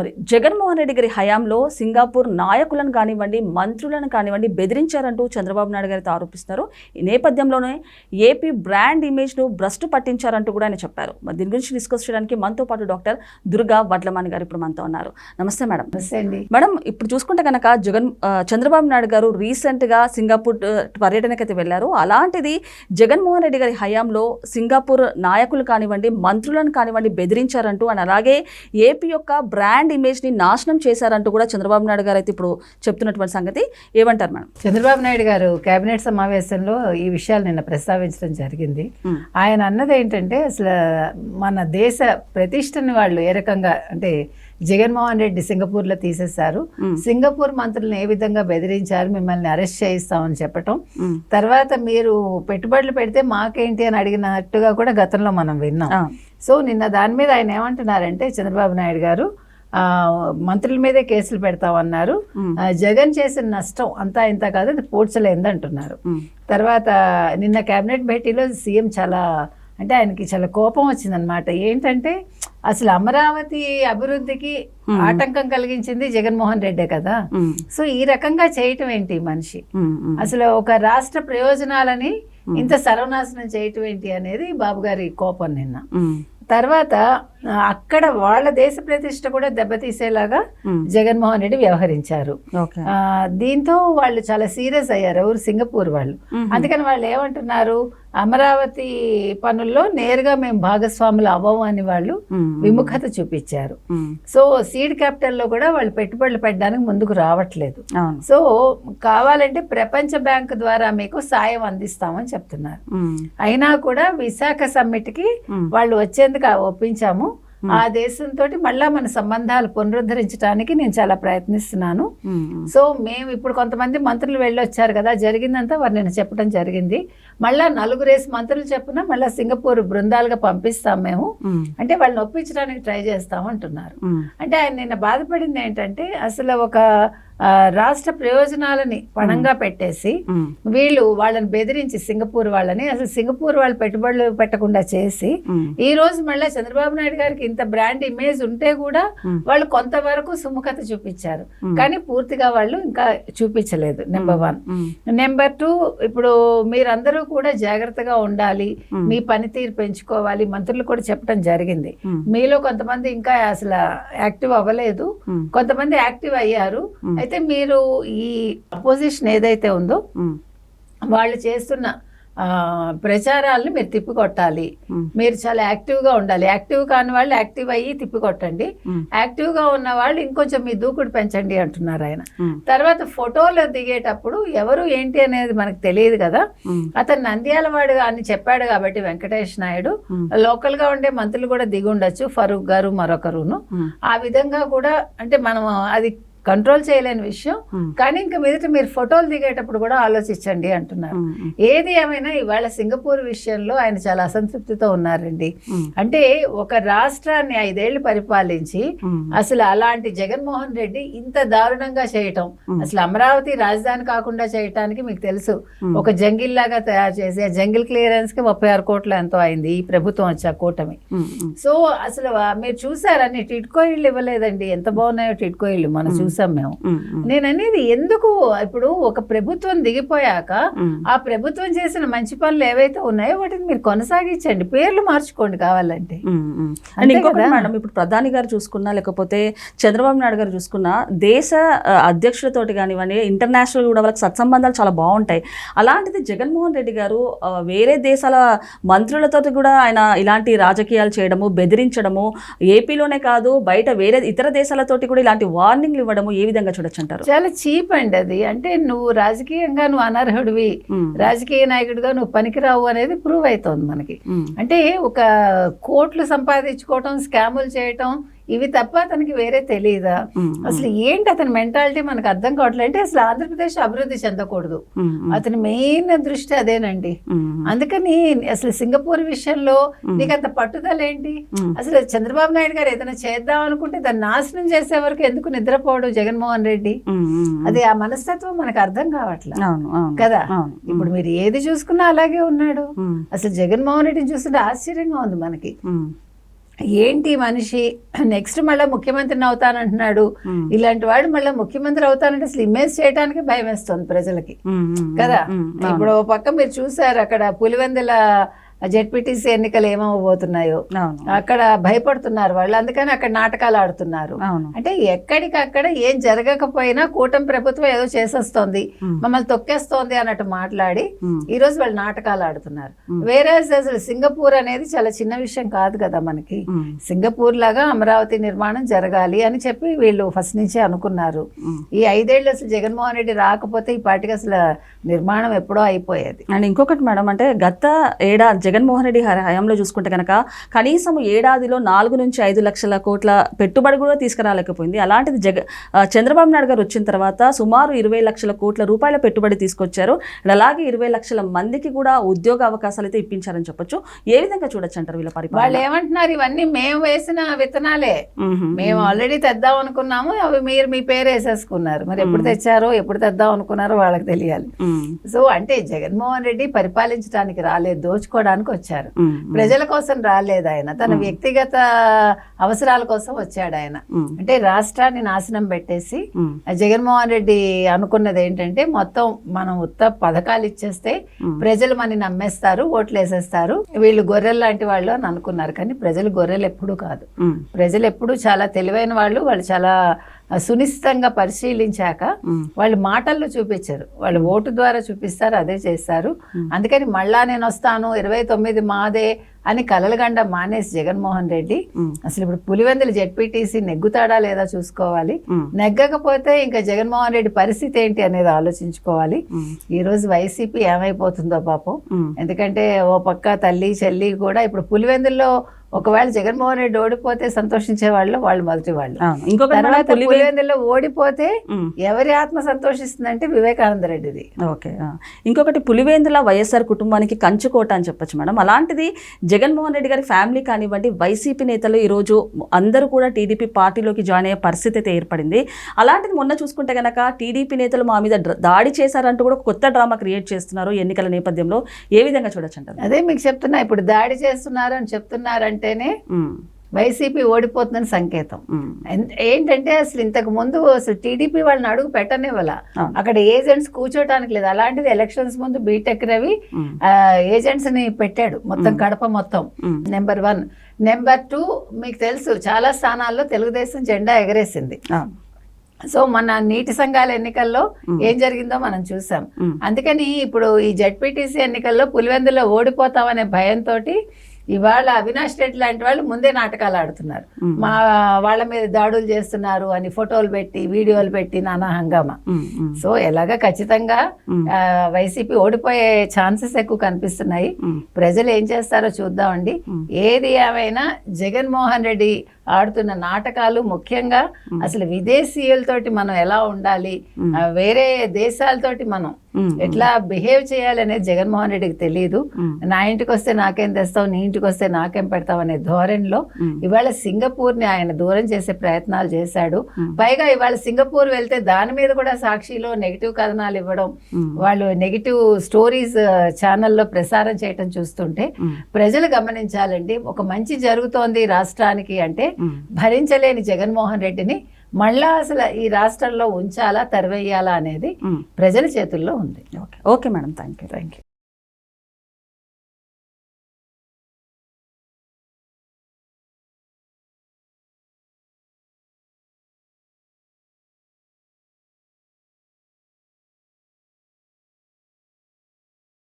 మరి జగన్మోహన్ రెడ్డి గారి హయాంలో సింగపూర్ నాయకులను కానివ్వండి మంత్రులను కానివ్వండి బెదిరించారంటూ చంద్రబాబు నాయుడు గారితో ఆరోపిస్తున్నారు. ఈ నేపథ్యంలోనే ఏపీ బ్రాండ్ ఇమేజ్ను భ్రష్టు పట్టించారంటూ కూడా ఆయన చెప్పారు. మరి దీని గురించి డిస్కస్ చేయడానికి మనతో పాటు డాక్టర్ దుర్గా వడ్లమాని గారు ఇప్పుడు మనతో ఉన్నారు. నమస్తే మేడం. మేడం ఇప్పుడు చూసుకుంటే కనుక జగన్ చంద్రబాబు నాయుడు గారు రీసెంట్గా సింగపూర్ పర్యటనకైతే వెళ్ళారు. అలాంటిది జగన్మోహన్ రెడ్డి గారి హయాంలో సింగపూర్ నాయకులు కానివ్వండి మంత్రులను కానివ్వండి బెదిరించారంటూ అని అలాగే ఏపీ యొక్క బ్రాండ్ ఇమేజ్ని నాశనం చేశారంటూ కూడా చంద్రబాబు నాయుడు గారు అయితే ఇప్పుడు చెప్తున్నటువంటి సంగతి. ఏమంటారు మేడం? చంద్రబాబు నాయుడు గారు కేబినెట్ సమావేశంలో ఈ విషయాలు నిన్న ప్రస్తావించడం జరిగింది. ఆయన అన్నది ఏంటంటే అసలు మన దేశ ప్రతిష్టని వాళ్ళు ఏ రకంగా అంటే జగన్మోహన్ రెడ్డి సింగపూర్లో తీసేశారు. మ్మ్. సింగపూర్ మంత్రులను ఏ విధంగా బెదిరించారు మిమ్మల్ని అరెస్ట్ చేయిస్తామని చెప్పటం. తర్వాత మీరు పెట్టుబడులు పెడితే మాకేంటి అని అడిగినట్టుగా కూడా గతంలో మనం విన్నాం. సో నిన్న దాని మీద ఆయన ఏమంటున్నారంటే చంద్రబాబు నాయుడు గారు మంత్రుల మీదే కేసులు పెడతామన్నారు జగన్ చేసిన నష్టం అంతా ఇంత కాదు అది పూడ్చలేంది అంటున్నారు మ్మ్. తర్వాత నిన్న కేబినెట్ భేటీలో సీఎం చాలా అంటే ఆయనకి చాలా కోపం వచ్చిందనమాట ఏంటంటే అసలు అమరావతి అభివృద్ధికి ఆటంకం కలిగించింది జగన్మోహన్ రెడ్డే కదా. సో ఈ రకంగా చేయటం ఏంటి మనిషి. అసలు ఒక రాష్ట్ర ప్రయోజనాలని ఇంత సర్వనాశనం చేయటం ఏంటి అనేది బాబు గారి కోపం నిన్న. తర్వాత అక్కడ వాళ్ళ దేశ ప్రతిష్ట కూడా దెబ్బతీసేలాగా మ్మ్. జగన్మోహన్ రెడ్డి వ్యవహరించారు దీంతో వాళ్ళు చాలా సీరియస్ అయ్యారు ఎవరు సింగపూర్ వాళ్ళు మ్మ్. అందుకని వాళ్ళు ఏమంటున్నారు అమరావతి పనుల్లో నేరుగా మేము భాగస్వాములు అవ్వము అని వాళ్ళు మ్మ్. విముఖత చూపించారు. సో సీడ్ క్యాపిటల్లో కూడా వాళ్ళు పెట్టుబడులు పెట్టడానికి ముందుకు రావట్లేదు సో కావాలంటే ప్రపంచ బ్యాంక్ ద్వారా మీకు సాయం అందిస్తామని చెప్తున్నారు. అయినా కూడా విశాఖ సమ్మిట్కి మ్మ్. వాళ్ళు వచ్చేందుకు ఒప్పించాము ఆ దేశంతో మళ్ళా మన సంబంధాలు పునరుద్ధరించడానికి నేను చాలా ప్రయత్నిస్తున్నాను. సో మేము ఇప్పుడు కొంతమంది మంత్రులు వెళ్ళొచ్చారు కదా జరిగిందంతా వారు నేను చెప్పడం జరిగింది మళ్ళా నలుగురేసి మంత్రులు చెప్పున మళ్ళా సింగపూర్ బృందాలుగా పంపిస్తాం మేము. అంటే వాళ్ళని ఒప్పించడానికి ట్రై చేస్తాం అంటున్నారు. అంటే ఆయన నిన్న బాధపడింది ఏంటంటే అసలు ఒక రాష్ట్ర ప్రయోజనాలని పణంగా పెట్టేసి. వీళ్ళు వాళ్ళని బెదిరించి సింగపూర్ వాళ్ళని అసలు సింగపూర్ వాళ్ళు పెట్టుబడులు పెట్టకుండా చేసి. ఈ రోజు మళ్ళీ చంద్రబాబు నాయుడు గారికి ఇంత బ్రాండ్ ఇమేజ్ ఉంటే కూడా. వాళ్ళు కొంతవరకు సుముఖత చూపించారు. కానీ పూర్తిగా వాళ్ళు ఇంకా చూపించలేదు నెంబర్ వన్. నెంబర్ టూ ఇప్పుడు మీరందరూ కూడా జాగ్రత్తగా ఉండాలి. మీ పనితీరు పెంచుకోవాలి మంత్రులు కూడా చెప్పడం జరిగింది. మీలో కొంతమంది ఇంకా అసలు యాక్టివ్ అవ్వలేదు. కొంతమంది యాక్టివ్ అయ్యారు. అయితే మీరు ఈ అపోజిషన్ ఏదైతే ఉందో. వాళ్ళు చేస్తున్న ప్రచారాలను మీరు తిప్పికొట్టాలి. మీరు చాలా యాక్టివ్గా ఉండాలి యాక్టివ్ కాని వాళ్ళు యాక్టివ్ అయ్యి తిప్పికొట్టండి. యాక్టివ్గా ఉన్న వాళ్ళు ఇంకొంచెం మీ దూకుడు పెంచండి అంటున్నారు ఆయన. తర్వాత ఫోటోలు దిగేటప్పుడు ఎవరు ఏంటి అనేది మనకు తెలియదు కదా. అతను నంద్యాల వాడు అని చెప్పాడు కాబట్టి వెంకటేష్ నాయుడు మ్మ్. లోకల్గా ఉండే మంత్రులు కూడా దిగి ఉండొచ్చు ఫరూక్ గారు మరొకరును. ఆ విధంగా కూడా అంటే మనం అది కంట్రోల్ చేయలేని విషయం మ్మ్. కానీ ఇంకా మీదట మీరు ఫోటోలు దిగేటప్పుడు కూడా ఆలోచించండి అంటున్నారు మ్మ్. ఏది ఏమైనా ఇవాళ సింగపూర్ విషయంలో ఆయన చాలా అసంతృప్తితో ఉన్నారండి. అంటే ఒక రాష్ట్రాన్ని ఐదేళ్ళు పరిపాలించి. అసలు అలాంటి జగన్మోహన్ రెడ్డి ఇంత దారుణంగా చేయటం అసలు అమరావతి రాజధాని కాకుండా చేయటానికి మీకు తెలుసు. ఒక జంగిల్ లాగా తయారు చేసి ఆ జంగిల్ క్లియరెన్స్కి ముప్పై ఆరు కోట్లు ఎంతో అయింది ఈ ప్రభుత్వం వచ్చా కూటమి. సో అసలు మీరు చూసారని టిట్కో ఇళ్ళు ఇవ్వలేదండి ఎంత బాగున్నాయో టిట్కో ఇళ్ళు మనం చూసాం మేము మ్మ్. నేను అనేది ఎందుకు ఇప్పుడు ఒక ప్రభుత్వం దిగిపోయాక. ఆ ప్రభుత్వం చేసిన మంచి పనులు ఏవైతే ఉన్నాయో వాటిని మీరు కొనసాగించండి పేర్లు మార్చుకోండి కావాలంటే ఇంకొకటి? మేడం ఇప్పుడు ప్రధాని గారు చూసుకున్నా లేకపోతే చంద్రబాబు నాయుడు గారు చూసుకున్నా దేశ అధ్యక్షులతోటి కానివ్వండి ఇంటర్నేషనల్ కూడా వాళ్ళకి సత్సంబంధాలు చాలా బాగుంటాయి అలాంటిది జగన్మోహన్ రెడ్డి గారు వేరే దేశాల మంత్రులతోటి కూడా ఆయన ఇలాంటి రాజకీయాలు చేయడము బెదిరించడము ఏపీలోనే కాదు బయట వేరే ఇతర దేశాలతోటి కూడా ఇలాంటి వార్నింగ్లు ఇవ్వడము ఏ విధంగా చూడొచ్చు అంటారు చాలా చీప్ అండి అది అంటే నువ్వు రాజకీయంగా నువ్వు అనర్హుడివి. రాజకీయ నాయకుడిగా నువ్వు పనికిరావు అనేది ప్రూవ్ అవుతోంది మనకి. అంటే ఒక కోట్లు సంపాదించుకోవటం స్కాములు చేయటం ఇవి తప్ప అతనికి వేరే తెలియదా. అసలు ఏంటి అతని మెంటాలిటీ మనకు అర్థం కావట్లేదు అంటే అసలు ఆంధ్రప్రదేశ్ అభివృద్ధి చెందకూడదు. అతని మెయిన్ దృష్టి అదేనండి. అందుకని అసలు సింగపూర్ విషయంలో నీకు అంత పట్టుదల ఏంటి. అసలు చంద్రబాబు నాయుడు గారు ఏదైనా చేద్దాం అనుకుంటే దాన్ని నాశనం చేసే వరకు ఎందుకు నిద్రపోవడం జగన్మోహన్ రెడ్డి. అది ఆ మనస్తత్వం మనకు అర్థం కావట్లేదు కదా ఇప్పుడు మీరు ఏది చూసుకున్నా అలాగే ఉన్నాడు. అసలు జగన్మోహన్ రెడ్డిని చూస్తుంటే ఆశ్చర్యంగా ఉంది మనకి. ఏంటి మనిషి నెక్స్ట్ మళ్ళీ ముఖ్యమంత్రిని అవుతానంటున్నాడు. ఇలాంటి వాడు మళ్ళీ ముఖ్యమంత్రి అవుతానంటే అసలు ఇమేజ్ చేయడానికి భయం వేస్తుంది ప్రజలకి కదా. ఇప్పుడు పక్క మీరు చూసారు అక్కడ పులివెందుల జెడ్పీటీసీ ఎన్నికలు ఏమవబోతున్నాయో అక్కడ భయపడుతున్నారు వాళ్ళు. అందుకని అక్కడ నాటకాలు ఆడుతున్నారు. అంటే ఎక్కడికక్కడ ఏం జరగకపోయినా కూటమి ప్రభుత్వం ఏదో చేసేస్తోంది. మమ్మల్ని తొక్కేస్తోంది అన్నట్టు మాట్లాడి. ఈ రోజు వాళ్ళు నాటకాలు ఆడుతున్నారు. వేరే అసలు సింగపూర్ అనేది చాలా చిన్న విషయం కాదు కదా మనకి. సింగపూర్ లాగా అమరావతి నిర్మాణం జరగాలి అని చెప్పి వీళ్ళు ఫస్ట్ నుంచే అనుకున్నారు. ఈ ఐదేళ్ళు అసలు జగన్మోహన్ రెడ్డి రాకపోతే ఈ పార్టీకి అసలు నిర్మాణం ఎప్పుడో అయిపోయేది. అండ్ ఇంకొకటి మేడం అంటే గత ఏడాది జగన్మోహన్ రెడ్డి హయ- హయాంలో చూసుకుంటే కనుక కనీసం ఏడాదిలో నాలుగు నుంచి ఐదు లక్షల కోట్ల పెట్టుబడి కూడా తీసుకురాలేకపోయింది. అలాంటిది జగ చంద్రబాబు నాయుడు గారు వచ్చిన తర్వాత సుమారు ఇరవై లక్షల కోట్ల రూపాయల పెట్టుబడి తీసుకొచ్చారు. అలాగే ఇరవై లక్షల మందికి కూడా ఉద్యోగ అవకాశాలు అయితే ఇప్పించారని చెప్పొచ్చు. ఏ విధంగా చూడొచ్చు అంటారు వీళ్ళ వాళ్ళు పరిపాలన ఏమంటున్నారు ఇవన్నీ మేము వేసిన విత్తనాలే. మ్మ్. ఆల్రెడీ తెద్దాం అనుకున్నాము అవి మీరు మీ పేరు వేసేసుకున్నారు. మరి ఎప్పుడు తెచ్చారో ఎప్పుడు తెద్దాం అనుకున్నారో వాళ్ళకి తెలియాలి. సో అంటే జగన్మోహన్ రెడ్డి పరిపాలించడానికి రాలేదు దోచుకోవడానికి వచ్చారు మ్మ్. ప్రజల కోసం రాలేదు ఆయన తన వ్యక్తిగత అవసరాల కోసం వచ్చాడు ఆయన. అంటే రాష్ట్రాన్ని నాశనం పెట్టేసి. జగన్మోహన్ రెడ్డి అనుకున్నది ఏంటంటే మొత్తం మనం ఉత్త పథకాలు ఇచ్చేస్తే. ప్రజలు మనని నమ్మేస్తారు ఓట్లు వేసేస్తారు వీళ్ళు గొర్రెలు లాంటి వాళ్ళు అని అనుకున్నారు కానీ ప్రజలు గొర్రెలు ఎప్పుడూ కాదు. ప్రజలు ఎప్పుడూ చాలా తెలివైన వాళ్ళు వాళ్ళు చాలా సునిశ్చితంగా పరిశీలించాక. వాళ్ళు మాటల్లో చూపించారు. వాళ్ళు ఓటు ద్వారా చూపిస్తారు అదే చేస్తారు. అందుకని మళ్ళా నేను వస్తాను ఇరవై తొమ్మిది మాదే అని కలలుగండ మానేసి జగన్మోహన్ రెడ్డి. అసలు ఇప్పుడు పులివెందులు జెడ్పీటీసీ నెగ్గుతాడా లేదా చూసుకోవాలి. నెగ్గకపోతే ఇంకా జగన్మోహన్ రెడ్డి పరిస్థితి ఏంటి అనేది ఆలోచించుకోవాలి. ఈ రోజు వైసీపీ ఏమైపోతుందో పాపం. ఎందుకంటే ఓ పక్క తల్లి చెల్లి కూడా ఇప్పుడు పులివెందుల్లో ఒకవేళ జగన్మోహన్ రెడ్డి ఓడిపోతే సంతోషించే వాళ్ళు వాళ్ళు మొదటి వాళ్ళు మేడం, తర్వాత ఓడిపోతే. ఎవరి ఆత్మ సంతోషిస్తుందంటే వివేకానంద రెడ్డిది ఓకే. ఇంకొకటి పులివేందుల వైఎస్ఆర్ కుటుంబానికి కంచుకోట అని చెప్పొచ్చు మేడం అలాంటిది జగన్మోహన్ రెడ్డి గారి ఫ్యామిలీ కానివ్వండి వైసీపీ నేతలు ఈరోజు అందరూ కూడా టీడీపీ పార్టీలోకి జాయిన్ అయ్యే పరిస్థితి అయితే ఏర్పడింది. అలాంటిది మొన్న చూసుకుంటే కనుక టీడీపీ నేతలు మా మీద దాడి చేశారంటూ కూడా కొత్త డ్రామా క్రియేట్ చేస్తున్నారు ఎన్నికల నేపథ్యంలో. ఏ విధంగా చూడొచ్చు అంటారు? అదే మీకు చెప్తున్నా ఇప్పుడు దాడి చేస్తున్నారు అని చెప్తున్నారంటేనే వైసీపీ ఓడిపోతుందని సంకేతం. ఏంటంటే అసలు ఇంతకు ముందు అసలు టీడీపీ వాళ్ళని అడుగు పెట్టనివ్వాల. అక్కడ ఏజెంట్స్ కూర్చోటానికి లేదు. అలాంటిది ఎలక్షన్స్ ముందు బీటెక్ రవి ఏజెంట్స్ని పెట్టాడు మొత్తం కడప మొత్తం. నెంబర్ వన్ నెంబర్ టూ మీకు తెలుసు చాలా స్థానాల్లో తెలుగుదేశం జెండా ఎగరేసింది. సో మన నీటి సంఘాల ఎన్నికల్లో ఏం జరిగిందో మనం చూసాం. అందుకని ఇప్పుడు ఈ జడ్పీటీసీ ఎన్నికల్లో పులివెందులో ఓడిపోతామనే భయంతో ఇవాళ అవినాష్ రెడ్డి లాంటి వాళ్ళు ముందే నాటకాలు ఆడుతున్నారు. మా వాళ్ళ మీద దాడులు చేస్తున్నారు అని ఫోటోలు పెట్టి వీడియోలు పెట్టి నానా హంగామా. సో ఎలాగ ఖచ్చితంగా వైసీపీ ఓడిపోయే ఛాన్సెస్ ఎక్కువ కనిపిస్తున్నాయి. ప్రజలు ఏం చేస్తారో చూద్దామండి. ఏది ఏమైనా జగన్మోహన్ రెడ్డి ఆడుతున్న నాటకాలు ముఖ్యంగా అసలు విదేశీయులతోటి మనం ఎలా ఉండాలి? వేరే దేశాలతోటి మనం ఎట్లా బిహేవ్ చేయాలి అనేది జగన్మోహన్ రెడ్డికి తెలియదు నా ఇంటికి వస్తే నాకేం తెస్తావు? నీ ఇంటికి వస్తే నాకేం పెడతావు అనే ధోరణిలో ఇవాళ సింగపూర్ని ఆయన దూరం చేసే ప్రయత్నాలు చేశాడు. పైగా ఇవాళ సింగపూర్ వెళ్తే దాని మీద కూడా సాక్షిలో నెగిటివ్ కథనాలు ఇవ్వడం వాళ్ళు నెగిటివ్ స్టోరీస్ ఛానల్లో ప్రసారం చేయటం చూస్తుంటే ప్రజలు గమనించాలండి ఒక మంచి జరుగుతోంది రాష్ట్రానికి అంటే. భరించలేని జగన్మోహన్ రెడ్డిని మళ్ళా అసలు ఈ రాష్ట్రంలో ఉంచాలా తరివేయాలా అనేది. ప్రజల చేతుల్లో ఉంది. Okay. Okay madam. Thank you thank you